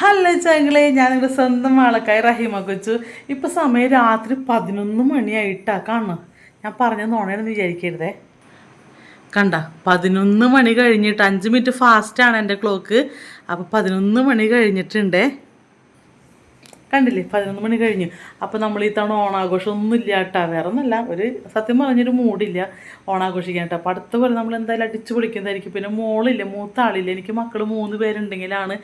Hello ചങ്ങളെ ഞാൻ നിങ്ങളുടെ സ്വന്തം ആളക്കായി റഹീമ കൊച്ചു. ഇപ്പൊ സമയം രാത്രി പതിനൊന്ന് മണിയായിട്ടാ കാണുന്നു? ഞാൻ പറഞ്ഞ നോണേന്ന് വിചാരിക്കരുതേ. കണ്ട പതിനൊന്ന് മണി കഴിഞ്ഞിട്ട് അഞ്ച് മിനിറ്റ് ഫാസ്റ്റാണ് എന്റെ ക്ലോക്ക് അപ്പോൾ പതിനൊന്ന് മണി കഴിഞ്ഞിട്ടുണ്ടേ. കണ്ടില്ലേ? പതിനൊന്ന് മണി കഴിഞ്ഞു. അപ്പോൾ നമ്മൾ ഈ തവണ ഓണാഘോഷം ഒന്നും ഇല്ല കേട്ടോ വേറെ ഒന്നല്ല ഒരു സത്യം പറഞ്ഞൊരു മൂടില്ല ഓണാഘോഷിക്കാൻ കേട്ടോ അപ്പോൾ അടുത്ത പോലെ നമ്മൾ എന്തായാലും അടിച്ചു പൊളിക്കുന്നതായിരിക്കും. പിന്നെ മോളില്ല മൂത്ത ആളില്ല എനിക്ക് മക്കൾ മൂന്ന് പേരുണ്ടെങ്കിലാണ്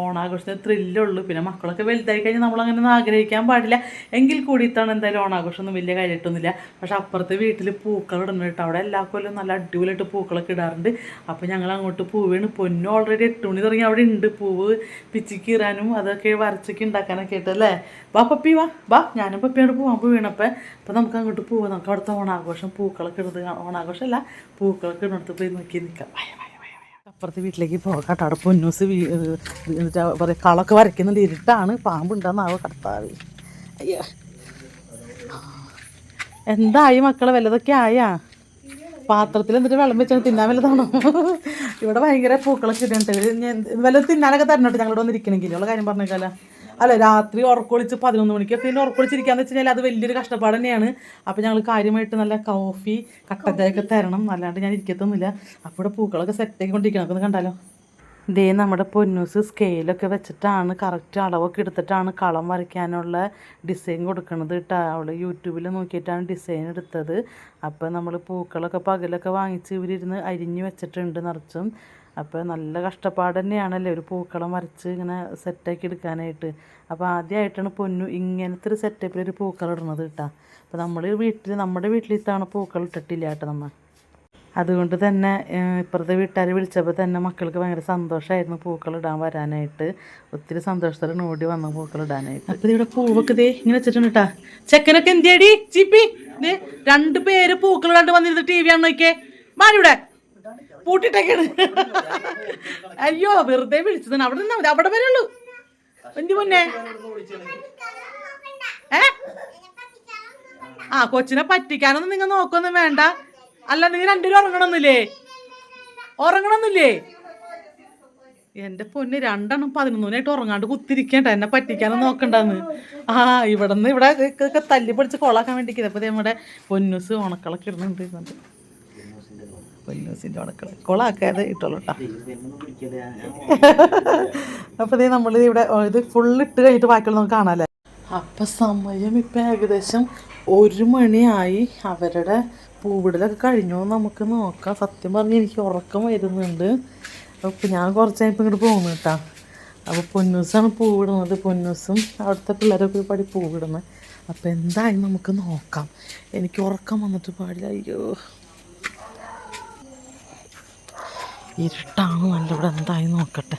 ഓണാഘോഷത്തിന് ത്രില്ലുള്ളൂ. പിന്നെ മക്കളൊക്കെ വലുതായി കഴിഞ്ഞാൽ നമ്മളങ്ങനെ ഒന്നും ആഗ്രഹിക്കാൻ പാടില്ല. എങ്കിൽ കൂടി ഇത്തവണ എന്തായാലും ഓണാഘോഷം ഒന്നും വലിയ കാര്യമായിട്ടൊന്നുമില്ല പക്ഷെ അപ്പുറത്തെ വീട്ടിൽ പൂക്കൾ ഇടുന്നു കേട്ടോ. അവിടെ എല്ലാ കൊല്ലം നല്ല അടിപൊളിയായിട്ട് പൂക്കളൊക്കെ ഇടാറുണ്ട്. അപ്പോൾ ഞങ്ങൾ അങ്ങോട്ട് പൂവാണ്. പൊന്നു ഓൾറെഡി എട്ട് മണി തുടങ്ങി. അവിടെ ഉണ്ട് പൂവ്. പിച്ചിക്കീറാനും അതൊക്കെ വരച്ചൊക്കെ ഉണ്ടാക്കാനൊക്കെ ആയിട്ട് അല്ലേ? വാ പപ്പി വാ. വാ ഞാനും പപ്പിയോട് പോവാൻ പോവീണപ്പോൾ അപ്പോൾ നമുക്ക് അങ്ങോട്ട് പോവാം. നമുക്ക് അവിടുത്തെ ഓണാഘോഷം പൂക്കളൊക്കെ ഇടുന്നത് ഓണാഘോഷം അല്ല പൂക്കളൊക്കെ ഇടുന്നിടത്ത് പോയി നോക്കി നിൽക്കാം. അപ്പുറത്തെ വീട്ടിലേക്ക് പോകാം അവിടെ പൊന്നൂസ് എന്നിട്ട് പറയുക കളൊക്കെ വരയ്ക്കുന്നുണ്ട്. ഇരുട്ടാണ്. പാമ്പുണ്ടാന്നാവോ കടത്താവ് അയ്യോ. എന്തായി മക്കളെ? വല്ലതൊക്കെ ആയാ? പാത്രത്തിൽ എന്നിട്ട് വെള്ളം വെച്ചാൽ തിന്നാൻ വല്ലതാണോ? ഇവിടെ ഭയങ്കര പൂക്കളൊക്കെ ഇടുന്നുണ്ട്. വല്ലതും തിന്നാനൊക്കെ തരണോട്ട് ഞങ്ങളോട് വന്നിരിക്കണമെങ്കിൽ ഉള്ള കാര്യം പറഞ്ഞേക്കാല. അല്ല രാത്രി ഉറക്കൊളിച്ച് പതിനൊന്ന് മണിക്ക് പിന്നെ ഉറക്കൊളിച്ചിരിക്കാന്ന് വെച്ച് കഴിഞ്ഞാൽ അത് വലിയൊരു കഷ്ടപ്പാട് തന്നെയാണ്. അപ്പോൾ ഞങ്ങൾ കാര്യമായിട്ട് നല്ല കോഫി കട്ടൻ ഒക്കെ തരണം. അല്ലാണ്ട് ഞാൻ ഇരിക്കത്തൊന്നുമില്ല. അപ്പോൾ ഇവിടെ പൂക്കളൊക്കെ സെറ്റാക്കി കൊണ്ടിരിക്കണം അതൊന്ന് കണ്ടാലോ? ദേ നമ്മുടെ പൊന്നൂസ് സ്കെയിലൊക്കെ വെച്ചിട്ടാണ് കറക്റ്റ് അളവൊക്കെ എടുത്തിട്ടാണ് കളം വരയ്ക്കാനുള്ള ഡിസൈൻ കൊടുക്കുന്നത് കേട്ടോ. അവൾ യൂട്യൂബിൽ നോക്കിയിട്ടാണ് ഡിസൈൻ എടുത്തത്. അപ്പോൾ നമ്മൾ പൂക്കളൊക്കെ പകലൊക്കെ വാങ്ങിച്ച് ഇവരിരുന്ന് അരിഞ്ഞു വെച്ചിട്ടുണ്ട് നിറച്ചും. അപ്പോൾ നല്ല കഷ്ടപ്പാട് തന്നെയാണല്ലേ ഒരു പൂക്കളം വരച്ച് ഇങ്ങനെ സെറ്റാക്കി എടുക്കാനായിട്ട്. അപ്പോൾ ആദ്യമായിട്ടാണ് പൊന്നു ഇങ്ങനത്തെ ഒരു സെറ്റപ്പിൽ ഒരു പൂക്കളം ഇടുന്നത് കേട്ടോ. അപ്പോൾ നമ്മൾ വീട്ടിൽ നമ്മുടെ വീട്ടിൽ ഇത്തവണ പൂക്കളം ഇട്ടിട്ടില്ല കേട്ടോ നമ്മൾ അതുകൊണ്ട് തന്നെ ഇപ്പുറത്തെ വീട്ടുകാർ വിളിച്ചപ്പോൾ തന്നെ മക്കൾക്ക് ഭയങ്കര സന്തോഷമായിരുന്നു പൂക്കൾ ഇടാൻ വരാനായിട്ട്. ഒത്തിരി സന്തോഷത്തോടെ ഓടി വന്നു പൂക്കൾ ഇടാനായിട്ട്. അപ്പോൾ ഇവിടെ പൂവൊക്കെ ദേ ഇങ്ങനെ വെച്ചിട്ടുണ്ട് കേട്ടാ ചെക്കനൊക്കെ എന്തിയടി? ചിപ്പി ദേ രണ്ട് പേര് പൂക്കൾ കണ്ട് വന്നിരുന്ന് ടി വി ആണ് നോക്കിയേ മാനിവിടെ പൂട്ടിട്ടൊക്കെയാണ് അയ്യോ വെറുതെ വിളിച്ചതാണ്. അവിടെ നിന്നാ മതി. അവിടെ വരെ ഉള്ളൂ. എന്തി മുന്നേ ഏ? ആ കൊച്ചിനെ പറ്റിക്കാനൊന്നും നിങ്ങൾ നോക്കൊന്നും വേണ്ട. അല്ല നീ രണ്ടുപേരും ഉറങ്ങണമെന്നില്ലേ? ഉറങ്ങണമെന്നില്ലേ? എന്റെ പൊന്ന് രണ്ടെണ്ണം പതിനൊന്നിനായിട്ട് ഉറങ്ങാണ്ട് കുത്തിരിക്കണ്ട. എന്നെ പറ്റിക്കാനും നോക്കണ്ടെന്ന്. ആ ഇവിടെ നിന്ന് ഇവിടെ തല്ലി പിടിച്ച് കൊളാക്കാൻ വേണ്ടി അപ്പൊ നമ്മുടെ പൊന്നൂസ് ഉണക്കളൊക്കെ ഇടുന്നുണ്ട്. പൊന്നൂസിന്റെ ഉണക്കള കൊളാക്കാതെ ഇട്ടോളൂ കേട്ടോ അപ്പൊ ദേ നമ്മൾ ഇവിടെ ഇത് ഫുള്ള് ഇട്ട് കഴിഞ്ഞിട്ട് ബാക്കിയുള്ള നമുക്ക് കാണാല്ലേ? അപ്പൊ സമയം ഇപ്പൊ ഏകദേശം ഒരു മണിയായി. അവരുടെ പൂവിടലൊക്കെ കഴിഞ്ഞോ. നമുക്ക് നോക്കാം. സത്യം പറഞ്ഞ് എനിക്ക് ഉറക്കം വരുന്നുണ്ട്. അപ്പോൾ ഞാൻ കുറച്ച് കഴിഞ്ഞ ഇങ്ങോട്ട് പോകുന്നു കേട്ടോ. അപ്പോൾ പൊന്നൂസാണ് പൂവിടുന്നത്. പൊന്നൂസും അവിടുത്തെ പിള്ളേരൊക്കെ പടി പൂവിടുന്നത് അപ്പോൾ എന്തായാലും നമുക്ക് നോക്കാം. എനിക്ക് ഉറക്കം വന്നിട്ട് പാടില്ല. അയ്യോ. ഇരുട്ടാണ് നല്ല ഇവിടെ എന്തായി നോക്കട്ടെ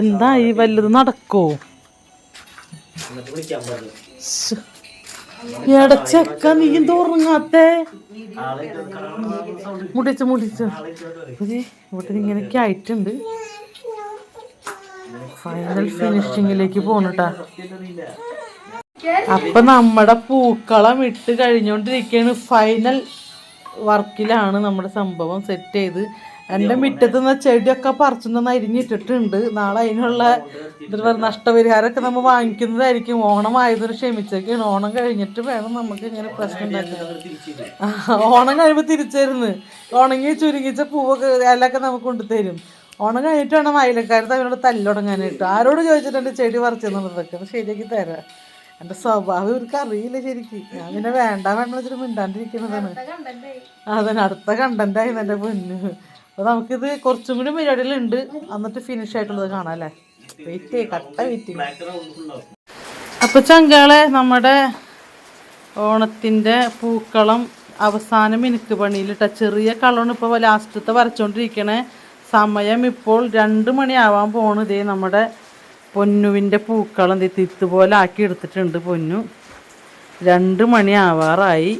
എന്തായി വല്ലത് നടക്കോ ശ്ശ്. എടാ ചെക്ക നീ എന്താ ഉറങ്ങാത്തേ? മുടിച്ച് മുടിച്ച്. ഇവിടെ ഇങ്ങനെയൊക്കെ ആയിട്ടുണ്ട്. ഫൈനൽ ഫിനിഷിങ്ങിലേക്ക് പോണട്ടാ. അപ്പൊ നമ്മുടെ പൂക്കളം ഇട്ട് കഴിഞ്ഞോണ്ടിരിക്കുകയാണ് ഫൈനൽ വർക്കിലാണ് നമ്മുടെ സംഭവം സെറ്റ് ചെയ്ത്. എന്റെ മുറ്റത്ത് നിന്ന് ചെടിയൊക്കെ പറിച്ചൊന്ന് അരിഞ്ഞിട്ടിട്ടുണ്ട്. നാളെ അതിനുള്ള എന്താ ഒക്കെ നഷ്ടപരിഹാരമൊക്കെ നമ്മൾ വാങ്ങിക്കുന്നതായിരിക്കും. ഓണം ആയതൊരു ക്ഷമിച്ചൊക്കെയാണ് ഓണം കഴിഞ്ഞിട്ട് വേണം നമുക്ക് ഇങ്ങനെ പ്രശ്നം ഉണ്ടാക്കുന്നത് ആ, ഓണം കഴിയുമ്പോൾ തിരിച്ചരുന്ന്. ഉണങ്ങി ചുരുങ്ങിച്ച പൂവൊക്കെ ഇലൊക്കെ നമുക്ക് കൊണ്ടുതരും ഓണം കഴിഞ്ഞിട്ട് വേണം അയലക്കാരത്ത് അവരോട് തല്ലുടങ്ങാനായിട്ട്. ആരോട് ചോദിച്ചിട്ടുണ്ട് ചെടി പറിച്ചെന്നുള്ളതൊക്കെ അത് ശരിയാക്കി തരാം. എന്റെ സ്വഭാവം ഇവർക്ക് അറിയില്ല ശരിക്കും. ഞാൻ പിന്നെ വേണ്ട വേണ്ട വെച്ചിട്ട് മിണ്ടാണ്ടിരിക്കുന്നതാണ്. അതന്നെ അടുത്ത കണ്ടന്റായി എന്റെ പൊന്ന്. അപ്പോൾ നമുക്കിത് കുറച്ചും കൂടി പരിപാടികളുണ്ട്. എന്നിട്ട് ഫിനിഷ് ആയിട്ടുള്ളത് കാണാം അല്ലേ? വെയിറ്റ് ചെയ്യ കട്ട വെയിറ്റ് അപ്പോൾ ചങ്കാളെ നമ്മുടെ ഓണത്തിന്റെ പൂക്കളം അവസാന മിനുക്ക് പണിയിലിട്ട ചെറിയ കളറാണ് ഇപ്പോൾ ലാസ്റ്റത്തെ വരച്ചുകൊണ്ടിരിക്കണേ സമയം ഇപ്പോൾ രണ്ട് മണിയാവാൻ പോണ്. ഇതേ നമ്മുടെ പൊന്നുവിന്റെ പൂക്കളം ദേ തിത്ത് പോലെ ആക്കി എടുത്തിട്ടുണ്ട് പൊന്നു. രണ്ട് മണി ആവാറായി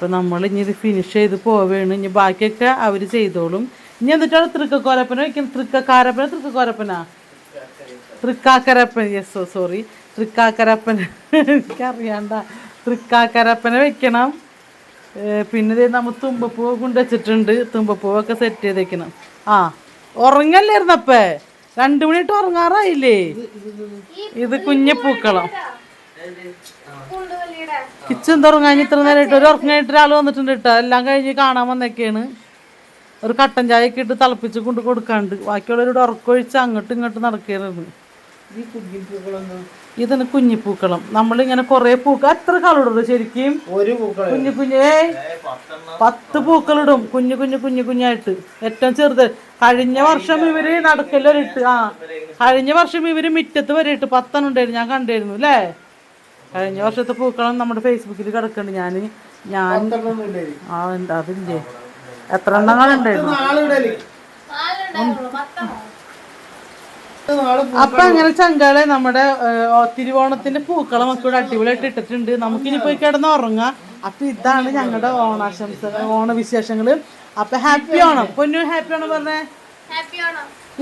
അപ്പോൾ നമ്മൾ ഇനി ഇത് ഫിനിഷ് ചെയ്ത് പോവുകയാണ് ഇനി ബാക്കിയൊക്കെ അവർ ചെയ്തോളും. ഇനി എന്നിട്ടാണ് തൃക്കക്കോരപ്പന വയ്ക്കുന്നത്. തൃക്കക്കാരപ്പന? തൃക്കക്കോരപ്പന? തൃക്കാക്കരപ്പൻ. Yes sorry Thrikkakkarappan. എനിക്കറിയാണ്ട. തൃക്കാക്കരപ്പന വെക്കണം പിന്നെ ദേ നമ്മ തുമ്പപ്പൂവ് കൊണ്ടുവച്ചിട്ടുണ്ട് തുമ്പപ്പൂവൊക്കെ സെറ്റ് ചെയ്ത് വെക്കണം ആ ഉറങ്ങല്ലായിരുന്നപ്പേ രണ്ടു മണിയിട്ട് ഉറങ്ങാറായില്ലേ? ഇത് കുഞ്ഞു പൂക്കളം കിച്ചൻ തുറങ്ങാൻ ഇത്ര നേരമായിട്ട് ഒരു ഉറക്കം കഴിഞ്ഞിട്ട് ഒരാൾ വന്നിട്ടുണ്ട് കേട്ടോ. എല്ലാം കഴിഞ്ഞ് കാണാൻ വന്നൊക്കെയാണ് ഒരു കട്ടൻ ചായ ഒക്കെ ഇട്ട് തിളപ്പിച്ച് കൊണ്ട് കൊടുക്കാണ്ട്. ബാക്കിയുള്ളവരോട് ഉറക്കൊഴിച്ച് അങ്ങോട്ടും ഇങ്ങോട്ടും നടക്കരുത് ഇതാണ് കുഞ്ഞിപ്പൂക്കളം. നമ്മളിങ്ങനെ കുറേ പൂക്കൾ എത്ര കളിടും ശരിക്കും? ഒരു പൂക്കളെ. കുഞ്ഞു കുഞ്ഞു പത്ത് പൂക്കളിടും. കുഞ്ഞു കുഞ്ഞു കുഞ്ഞു കുഞ്ഞായിട്ട്. ഏറ്റവും ചെറുത്. കഴിഞ്ഞ വർഷം ഇവർ നടക്കലൊരിട്ട് ആ. കഴിഞ്ഞ വർഷം ഇവർ മുറ്റത്ത് വരെ ഇട്ട് പത്തെണ്ണം ഉണ്ടായിരുന്നു. ഞാൻ കണ്ടായിരുന്നു അല്ലേ? കഴിഞ്ഞ വർഷത്തെ പൂക്കളം നമ്മുടെ ഫേസ്ബുക്കിൽ കിടക്കുന്നുണ്ട് ഞാൻ ഞാൻ ആ ഉണ്ട് അതില്ലേ? എത്ര എണ്ണങ്ങളുണ്ടായിരുന്നു അപ്പൊ അങ്ങനെ ചങ്കാളെ നമ്മുടെ തിരുവോണത്തിന്റെ പൂക്കളം ഒക്കെ ഇവിടെ അടിപൊളിയായിട്ട് ഇട്ടിട്ടുണ്ട് നമുക്കിനി പോയി കിടന്ന് ഉറങ്ങാം. അപ്പൊ ഇതാണ് ഞങ്ങളുടെ ഓണാശംസ ഓണവിശേഷങ്ങൾ. അപ്പൊ ഹാപ്പി ഓണം. പൊന്നു ഹാപ്പി ഓണം പറഞ്ഞേ.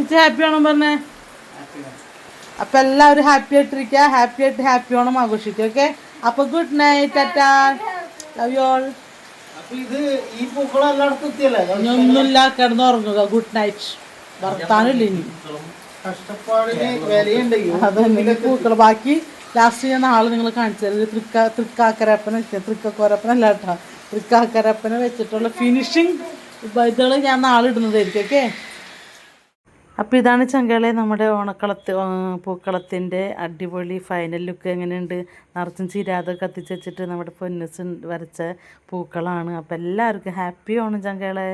ഇച്ച ഹാപ്പി ഓണം പറഞ്ഞേ. അപ്പൊ എല്ലാവരും ഹാപ്പി ആയിട്ടിരിക്കുക. ഹാപ്പി ആയിട്ട് ഹാപ്പി ഓണം ആഘോഷിക്കുക ഓക്കെ അപ്പൊ good night tata love you all ഒന്നുമില്ല കിടന്ന് ഉറങ്ങുക. ഗുഡ് നൈറ്റ് വർത്താനില്ല ഇനി. അതെ അതന്നെ പൂക്കൾ ബാക്കി ലാസ്റ്റ് ഞാൻ നാളെ നിങ്ങൾ കാണിച്ചു ഇത് തൃക്ക തൃക്കാക്കരപ്പന വെച്ച തൃക്കക്കോരപ്പന അല്ല കേട്ടോ. തൃക്കാക്കരപ്പന വെച്ചിട്ടുള്ള ഫിനിഷിങ് ഇതുകൾ ഞാൻ നാളെ ഇടുന്നതായിരിക്കും ഓക്കെ അപ്പോൾ ഇതാണ് ചങ്കളെ നമ്മുടെ ഓണക്കളത്ത് പൂക്കളത്തിന്റെ അടിപൊളി ഫൈനൽ ലുക്ക് എങ്ങനെയുണ്ട്? നിറച്ചും ചിരാതെ കത്തിച്ച് വെച്ചിട്ട് നമ്മുടെ പൊന്നസ് വരച്ച പൂക്കളാണ്. അപ്പോൾ എല്ലാവർക്കും ഹാപ്പി ഓണം ചങ്കളെ.